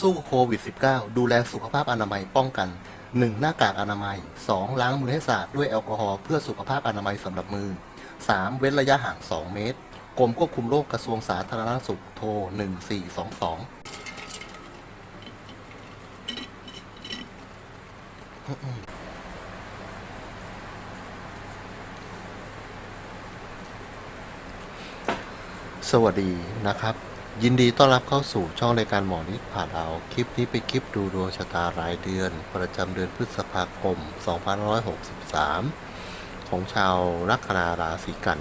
สู้โควิด -19 ดูแลสุขภาพอนามัยป้องกัน 1. หน้ากากอนามัย 2. ล้างมือให้สะอาดด้วยแอลกอฮอล์เพื่อสุขภาพอนามัยสำหรับมือ 3. เว้นระยะห่าง 2 เมตร กรมควบคุมโรคกระทรวงสาธารณสุขโทร 1422สวัสดีนะครับ ยินดีต้อนรับเข้าสู่ช่องรายการหมอนิดผ่านเอาคลิปนี้เป็นคลิปดูดวงชะตารายเดือน ประจำเดือนพฤษภาคม 2563 ของชาวลัคนาราศีกัน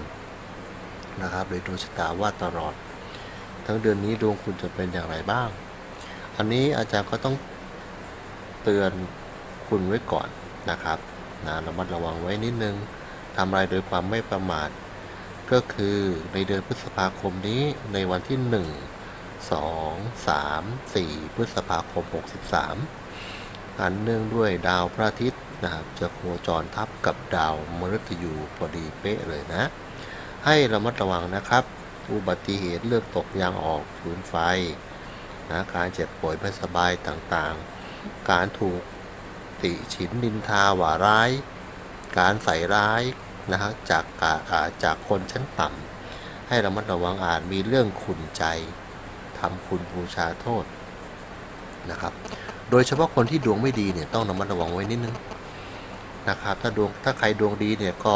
นะครับโดยดวงชะตาว่าตลอด ทั้งเดือนนี้ดวงคุณจะเป็นอย่างไรบ้าง อันนี้อาจารย์ก็ต้องเตือนคุณไว้ก่อนนะครับนะระมัดระวังไว้นิดนึงทำอะไรโดยความไม่ประมาท ก็คือในเดือนพฤษภาคมนี้ในวันที่ 1 2 3 4 พฤษภาคม 63 อันเนื่องด้วยดาวพระอาทิตย์นะครับจะโคจรทับกับดาวมฤตยูพอดีเป๊ะเลยนะ ให้ระมัดระวังนะครับ อุบัติเหตุเลือดตกยางออกฝืนไฟนะการเจ็บป่วยไม่สบายต่างๆ การถูกติฉินนินทาหว่าร้าย การใส่ร้าย นะฮะจากกาอ่าจากคนชั้นต่ำให้ระมัดระวังอาจมีเรื่องขุนใจทำคุณบูชาโทษนะครับ โดยเฉพาะคนที่ดวงไม่ดีเนี่ยต้องระมัดระวังไว้นิดนึงนะครับ ถ้าดวงถ้าใครดวงดีเนี่ยก็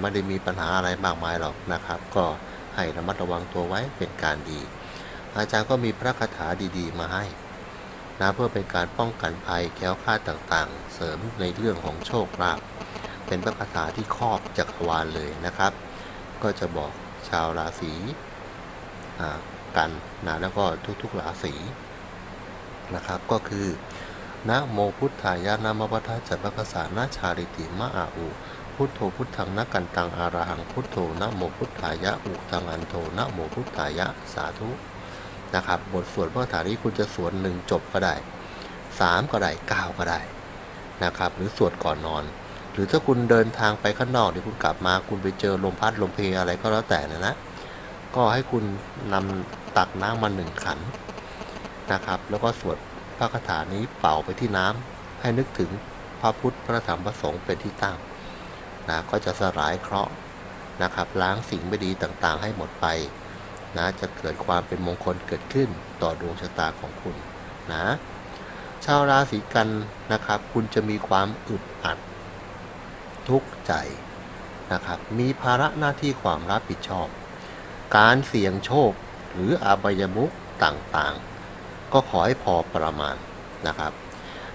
ไม่ได้มีปัญหาอะไรมากมายหรอกนะครับ ก็ให้ระมัดระวังตัวไว้เป็นการดี อาจารย์ก็มีพระคาถาดีๆ มาให้นะเพื่อเป็นการป้องกันภัยแคล้วคลาต่างๆ เสริมในเรื่องของโชคลาภ เป็นพระคาถาที่ครอบจักรวาลเลยนะครับ ก็จะบอกชาวราศีกันนะแล้วก็ทุกๆราศีนะครับ ก็คือนะโมพุทธายะนามปัฏจัตตภาษานาชาริติมะอาอุพุทโธพุทธังนะกันตังอาราหังพุทโธนะโมพุทธายะอุตังอันโทนะโมพุทธายะสาธุนะครับ บทสวดพระคาถานี้คุณจะสวดหนึ่งจบก็ได้สามก็ได้เก้าก็ได้นะครับ หรือสวดก่อนนอน รือถ้าคุณเดินทางไปข้างนอกเดี๋ยวคุณกลับมา คุณไปเจอลมพัดลมเพอะไรก็แล้วแต่นะนะ ก็ให้คุณนำตักน้ำมาหนึ่งขันนะครับ แล้วก็สวดพระคาถานี้เป่าไปที่น้ำให้นึกถึงพระพุทธพระธรรมพระสงฆ์เป็นที่ตั้งนะก็จะสลายเคราะห์นะครับ ล้างสิ่งไม่ดีต่างๆ ให้หมดไปนะจะเกิดความเป็นมงคลเกิดขึ้นต่อดวงชะตาของคุณนะชาวราศีกันนะครับ คุณจะมีความอึดอัด ทุกข์ใจนะครับมีภาระหน้าที่ความรับผิดชอบ การเสี่ยงโชคหรืออบายมุขต่างๆ ก็ขอให้พอประมาณนะครับ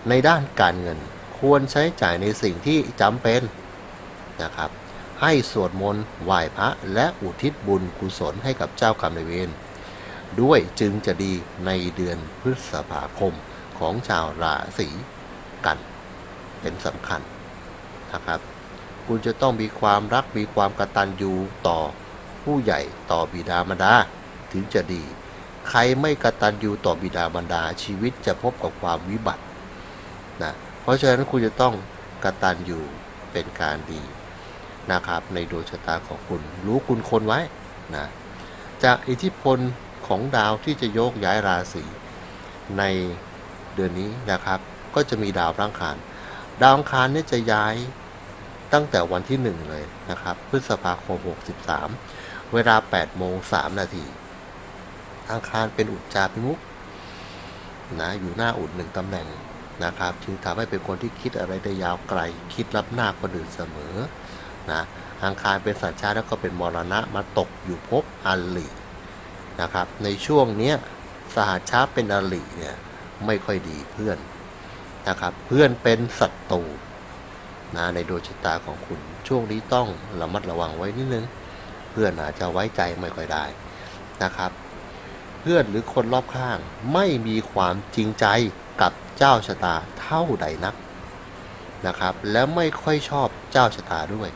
ในด้านการเงินควรใช้จ่ายในสิ่งที่จำเป็นนะครับ ให้สวดมนต์ไหว้พระและอุทิศบุญกุศลให้กับเจ้ากรรมนายเวรด้วยจึงจะดีในเดือนพฤษภาคมของชาวราศีกัน เป็นสำคัญนะครับ คุณจะต้องมีความรักมีความกตัญญูต่อผู้ใหญ่ต่อบิดามารดาถึงจะดี ใครไม่กตัญญูต่อบิดามารดาชีวิตจะพบกับความวิบัตินะเพราะฉะนั้นคุณจะต้องกตัญญูเป็นการดีนะครับ ในดวงชะตาของคุณ รู้คุณคนไว้นะจากอิทธิพลของดาวที่จะโยกย้ายราศีในเดือนนี้นะครับ ก็จะมีดาวระอังคาร ดาวอังคารเนี่ยจะย้าย ตั้งแต่วันที่ 1 เลยนะครับพฤษภาคม 63 เวลา 8 โมง 3 นาทีอังคารเป็นอุจจาพิมุกนะอยู่หน้าอุดหนึ่งตำแหน่งนะครับจึงทำให้เป็นคนที่คิดอะไรได้ยาวไกล คิดรับหน้าคนอื่นเสมอนะอังคารเป็นสัญชาติแล้วก็เป็นมรณะมาตกอยู่ภพอัลลินะครับ ในช่วงเนี้ยสหชาติเป็นอลิเนี่ยไม่ค่อยดีเพื่อนนะครับ เพื่อนเป็นศัตรู นะในดวงชะตาของคุณ ช่วงนี้ต้องระมัดระวังไว้นิดนึง เพื่อนอาจจะไว้ใจไม่ค่อยได้นะครับ เพื่อนหรือคนรอบข้างไม่มีความจริงใจกับเจ้าชะตาเท่าใดนักนะครับ และไม่ค่อยชอบเจ้าชะตาด้วย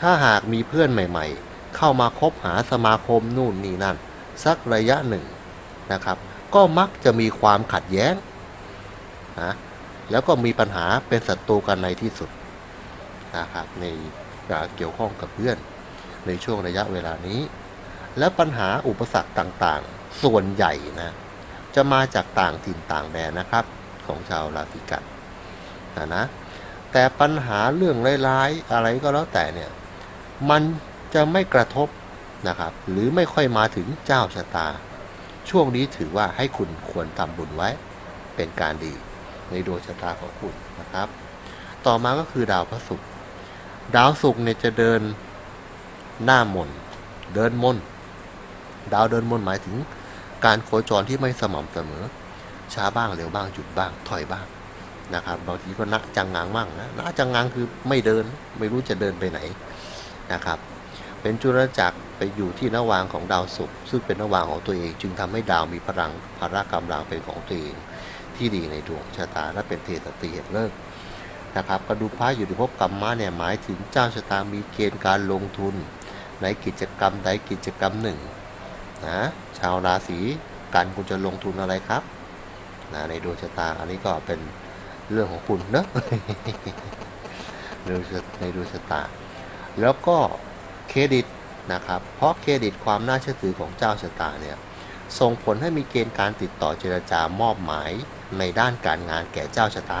ถ้าหากมีเพื่อนใหม่ ๆ เข้ามาคบหาสมาคมนู่นนี่นั่น สักระยะหนึ่งนะครับ ก็มักจะมีความขัดแย้งนะแล้วก็มีปัญหาเป็นศัตรูกันในที่สุด นะครับในเกี่ยวข้องกับเพื่อน ในช่วงระยะเวลานี้ และปัญหาอุปสรรคต่างๆ ส่วนใหญ่นะจะมาจากต่างถิ่นต่างแดนนะครับ ของชาวราศีกันนะนะแต่ปัญหาเรื่องร้ายๆอะไรก็แล้วแต่เนี่ยมันจะไม่กระทบนะครับ หรือไม่ค่อยมาถึงเจ้าชะตา ช่วงนี้ถือว่าให้คุณควรทำบุญไว้เป็นการดีในดวงชะตาของคุณนะครับ ต่อมาก็คือดาวพระศุกร์ ดาวศุกร์เนี่ยจะเดินหน้ามน เดินมน ดาวเดินมนหมายถึง การโคจรที่ไม่สม่ำเสมอ ช้าบ้างเร็วบ้างหยุดบ้าง ถอยบ้างนะครับ บางทีก็นะจังงังบ้างนะนะจังงังคือไม่เดิน ไม่รู้จะเดินไปไหนนะครับ เป็นจุลจักรไปอยู่ที่นวางของดาวศุกร์ซึ่งเป็นนวางของตัวเอง จึงทำให้ดาวมีพลังพละกำลังเป็นของตัวเองที่ดีในดวงชะตาและเป็นเทสตีเหตุเลิก นะครับกระดูกพระอยู่ในภพกรรมะเนี่ยหมายถึงเจ้าชะตามีเกณฑ์การลงทุน ในกิจกรรมใดกิจกรรมหนึ่งนะชาวราศีกันคุณจะลงทุนอะไรครับนะในดวงชะตาอันนี้ก็เป็นเรื่องของคุณเนอะในดวงชะในดวงชะตา แล้วก็เครดิตนะครับ เพราะเครดิตความน่าเชื่อถือของเจ้าชะตาเนี่ยส่งผลให้มีเกณฑ์การติดต่อเจรจามอบหมายในด้านการงานแก่เจ้าชะตา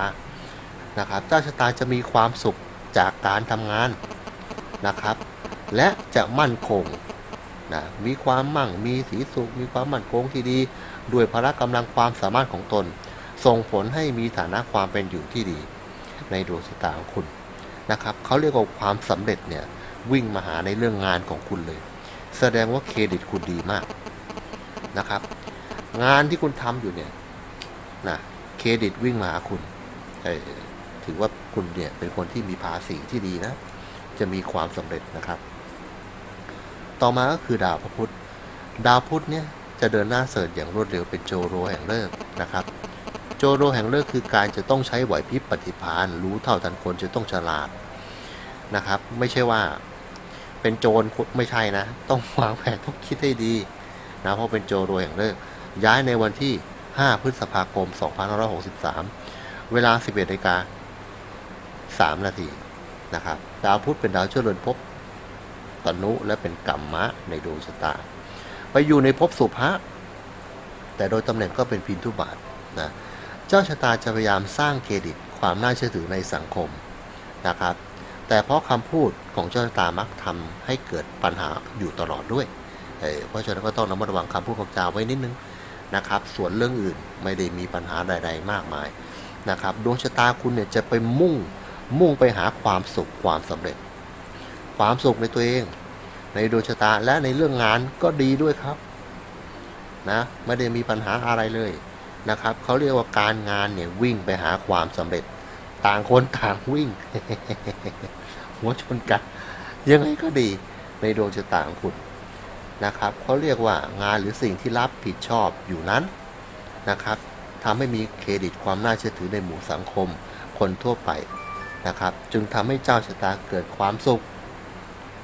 นะครับเจ้าชะตาจะมีความสุขจากการทำงานนะครับ และจะมั่นคงนะมีความมั่งมีสีสุข มีความมั่นคงที่ดี ด้วยพละกำลังความสามารถของตน ส่งผลให้มีฐานะความเป็นอยู่ที่ดี ในดวงชะตาของคุณนะครับเขาเรียกว่าความสำเร็จเนี่ยวิ่งมาหาในเรื่องงานของคุณเลย แสดงว่าเครดิตคุณดีมากนะครับ งานที่คุณทำอยู่เนี่ยนะเครดิตวิ่งมาหาคุณเออ ถือว่าคุณเนี่ยเป็นคนที่มีภาษีที่ดีนะ จะมีความสำเร็จนะครับ ต่อมาก็คือดาวพระพุธดาวพุธเนี่ยจะเดินหน้าเสริญอย่างรวดเร็วเป็นโจโรแห่งเลิกนะครับ โจโรแห่งเลิกคือการจะต้องใช้ไหวพริบปฏิภาณรู้เท่าทันคนจะต้องฉลาดนะครับ ไม่ใช่ว่าเป็นโจรไม่ใช่นะ ต้องวางแผนต้องคิดให้ดีนะเพราะเป็นโจโรแห่งเลิกย้ายในวันที่ 5 พฤษภาคม 2563 เวลา 11นาฬิกา 3 นาทีนะครับดาวพุธเป็นดาวชื้อเรือนภพตนุและเป็นกรรมะในดวงชะตา ไปอยู่ในภพสุภะแต่โดยตำแหน่งก็เป็นพินทุบาทนะเจ้าชะตาจะพยายามสร้างเครดิตความน่าเชื่อถือในสังคมนะครับ แต่เพราะคำพูดของเจ้าชะตามักทำให้เกิดปัญหาอยู่ตลอดด้วยเเพราะฉะนั้นก็ต้องระมัดระวังคำพูดคำจาไว้นิดนึงนะครับ ส่วนเรื่องอื่นไม่ได้มีปัญหาใด ๆ มากมายนะครับ ดวงชะตาคุณเนี่ยจะไปมุ่ง มุ่งไปหาความสุขความสำเร็จ ความสุขในตัวเอง ในดวงชะตาและในเรื่องงานก็ดีด้วยครับนะไม่ได้มีปัญหาอะไรเลยนะครับเขาเรียกว่าการงานเนี่ยวิ่งไปหาความสำเร็จ ต่างคนต่างวิ่ง หัวชนกัน ยังไงก็ดีในดวงชะตาของคุณนะครับเขาเรียกว่างานหรือสิ่งที่รับผิดชอบอยู่นั้นนะครับทำให้มีเครดิตความน่าเชื่อถือในหมู่สังคมคนทั่วไป นะครับ จึงทำให้เจ้าชะตาเกิดความสุข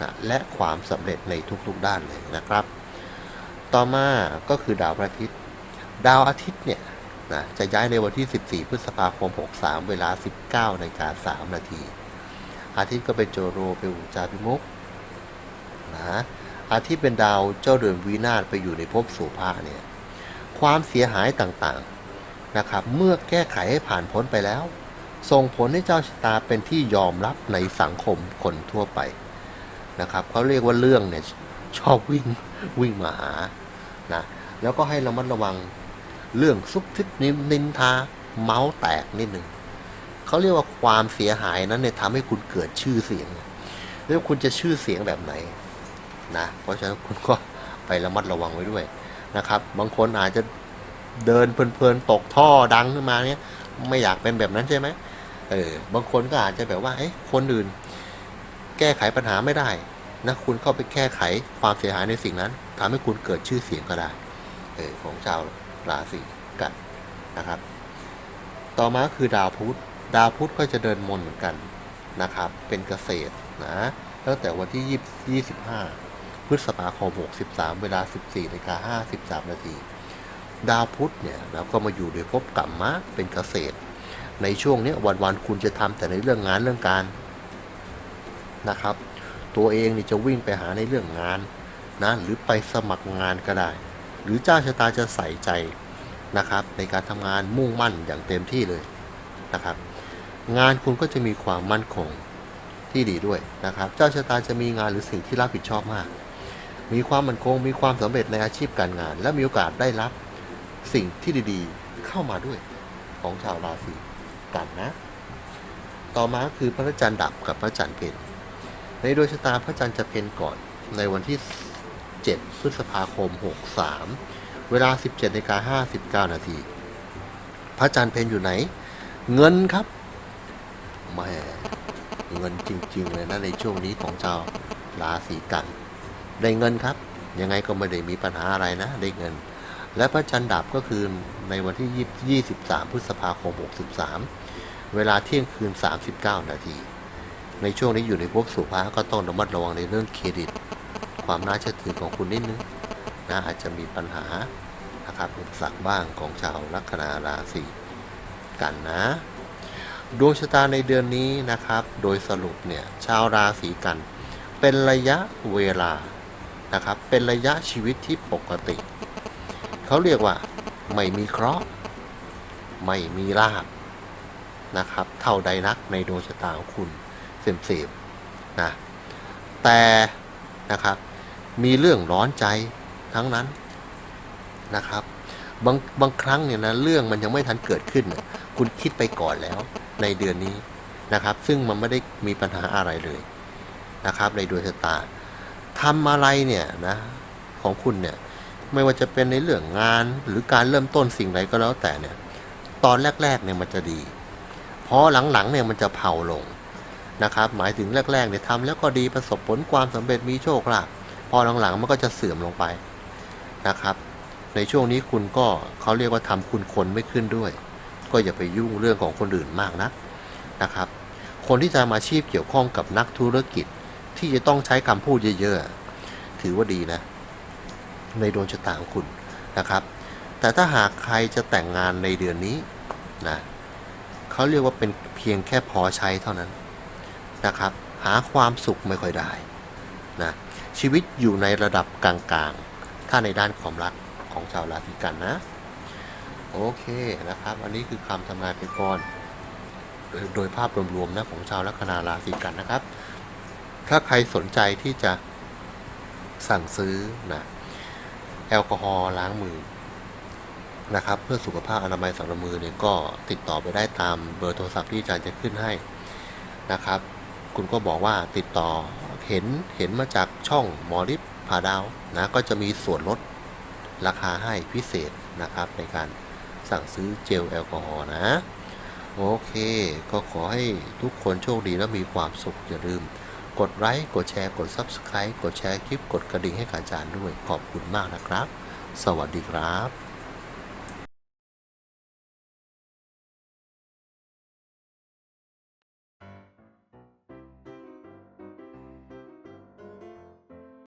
นะและความสำเร็จในทุกๆด้านเลยนะครับ ต่อมาก็คือดาวพระอาทิตย์ ดาวอาทิตย์เนี่ยนะจะย้ายในวันที่ 14 พฤษภาคม 63 เวลา 19นาฬิกา3นาทีอาทิตย์ก็เป็นโจโรเป็นอุจจาพิมุกนะอาทิตย์เป็นดาวเจ้าเดือนวินาศไปอยู่ในภพสุภาเนี่ยความเสียหายต่างๆนะครับ เมื่อแก้ไขให้ผ่านพ้นไปแล้ว ส่งผลให้เจ้าชะตาเป็นที่ยอมรับในสังคมคนทั่วไปนะครับเขาเรียกว่าเรื่องเนี่ยชอบวิ่งวิ่งมาหานะแล้วก็ให้ระมัดระวังเรื่องซุบซิบนินนินทาเมาส์แตกนิดหนึ่งเขาเรียกว่าความเสียหายนั้นเนี่ยทำให้คุณเกิดชื่อเสียงแล้วคุณจะชื่อเสียงแบบไหนนะเพราะฉะนั้นคุณก็ไประมัดระวังไว้ด้วยนะครับ บางคนอาจจะเดินเพลินๆตกท่อดังขึ้นมาเนี่ยไม่อยากเป็นแบบนั้นใช่ไหม เออบางคนก็อาจจะแบบว่าเอ้คนอื่น แก้ไขปัญหาไม่ได้นะคุณเข้าไปแก้ไขความเสียหายในสิ่งนั้นทำให้คุณเกิดชื่อเสียงก็ได้ เออของชาวราศีกันนะครับ ต่อมาคือดาวพุธดาวพุธก็จะเดินมนเหมือนกันนะครับ เป็นเกษตรนะตั้งแต่วันที่ 25 พฤษภาคม 63 เวลา 14นาฬิกา53 นาที ดาวพุธเนี่ยเราก็มาอยู่ในภพบกรรมะเป็นเกษตร ในช่วงนี้วันๆคุณจะทำแต่ในเรื่องงานเรื่องการนะครับ ตัวเองนี่จะวิ่งไปหาในเรื่องงานนะหรือไปสมัครงานก็ได้ หรือเจ้าชะตาจะใส่ใจนะครับ ในการทำงานมุ่งมั่นอย่างเต็มที่เลยนะครับ งานคุณก็จะมีความมั่นคงที่ดีด้วยนะครับ เจ้าชะตาจะมีงานหรือสิ่งที่รับผิดชอบมาก มีความมั่นคง มีความสำเร็จในอาชีพการงาน และมีโอกาสได้รับสิ่งที่ดีๆ เข้ามาด้วยของชาวราศี กันนะ ต่อมาคือพระจันทร์ดับกับพระจันทร์เพนในดวงชะตาพระจันทร์จะเพนก่อนในวันที่ 7 พฤษภาคม 63 เวลา 17นาฬิกา59 นาที พระจันทร์เพนอยู่ไหน เงินครับแหม่เงินจริง ๆ เลยนะในช่วงนี้ของชาวราศีกัน ได้เงินครับ ยังไงก็ไม่ได้มีปัญหาอะไรนะ ได้เงิน และพระจันทร์ดับก็คือในวันที่ 23 พฤษภาคม 63 เวลาเที่ยงคืน 39 นาที ในช่วงนี้อยู่ในภพสุภาก็ต้องระมัดระวังในเรื่องเครดิต ความน่าเชื่อถือของคุณนิดนึงนะอาจจะมีปัญหานะครับอุปสรรคบ้างของชาวลัคนาราศีกันนะดวงชะตาในเดือนนี้นะครับ โดยสรุปเนี่ยชาวราศีกัน เป็นระยะเวลานะครับ เป็นระยะชีวิตที่ปกติ เขาเรียกว่า ไม่มีเคราะห์ไม่มีลาบนะครับ เท่าใดนักในดวงชะตาของคุณเสียมเสียมนะแต่นะครับมีเรื่องร้อนใจทั้งนั้นนะครับบางบางครั้งเนี่ยนะเรื่องมันยังไม่ทันเกิดขึ้น คุณคิดไปก่อนแล้วในเดือนนี้นะครับ ซึ่งมันไม่ได้มีปัญหาอะไรเลยนะครับ ในดวงชะตาทำอะไรเนี่ยนะของคุณเนี่ย ไม่ว่าจะเป็นในเรื่องงานหรือการเริ่มต้นสิ่งใดก็แล้วแต่เนี่ย ตอนแรกๆเนี่ยมันจะดี เพอหลังๆเนี่ยมันจะเผาลงนะครับ หมายถึงแรกๆเนี่ยทำแล้วก็ดีประสบผลความสำเร็จมีโชคลาภพอหลังๆมันก็จะเสื่อมลงไปนะครับ ในช่วงนี้คุณก็เขาเรียกว่าทำคุณคนไม่ขึ้นด้วย ก็อย่าไปยุ่งเรื่องของคนอื่นมากนักนะครับ คนที่จะมาอาชีพเกี่ยวข้องกับนักธุรกิจที่จะต้องใช้คำพูดเยอะๆถือว่าดีนะ ในดวงชะตาของคุณนะครับ แต่ถ้าหากใครจะแต่งงานในเดือนนี้นะเขาเรียกว่าเป็นเพียงแค่พอใช้เท่านั้นนะครับ หาความสุขไม่ค่อยได้นะชีวิตอยู่ในระดับกลางๆ ถ้าในด้านความรักของชาวราศีกันนะโอเคนะครับ อันนี้คือคำทำนายไปก่อนโดยโดยภาพรวมๆนะของชาวลัคนาราศีกันนะครับ ถ้าใครสนใจที่จะสั่งซื้อนะ แอลกอฮอล์ล้างมือนะครับ เพื่อสุขภาพอนามัยสำหรับมือเนี่ยก็ติดต่อไปได้ตามเบอร์โทรศัพท์ที่อาจารย์จะขึ้นให้นะครับ คุณก็บอกว่าติดต่อเห็นเห็นมาจากช่องหมอริฟผาดาวนะก็จะมีส่วนลดราคาให้พิเศษนะครับ ในการสั่งซื้อเจลแอลกอฮอล์นะ โอเค ก็ขอให้ทุกคนโชคดีและมีความสุขอย่าลืม กดไลค์กดแชร์กด Subscribe กดแชร์คลิป กดกระดิ่งให้กับอาจารย์ด้วยขอบคุณมากนะครับ สวัสดีครับ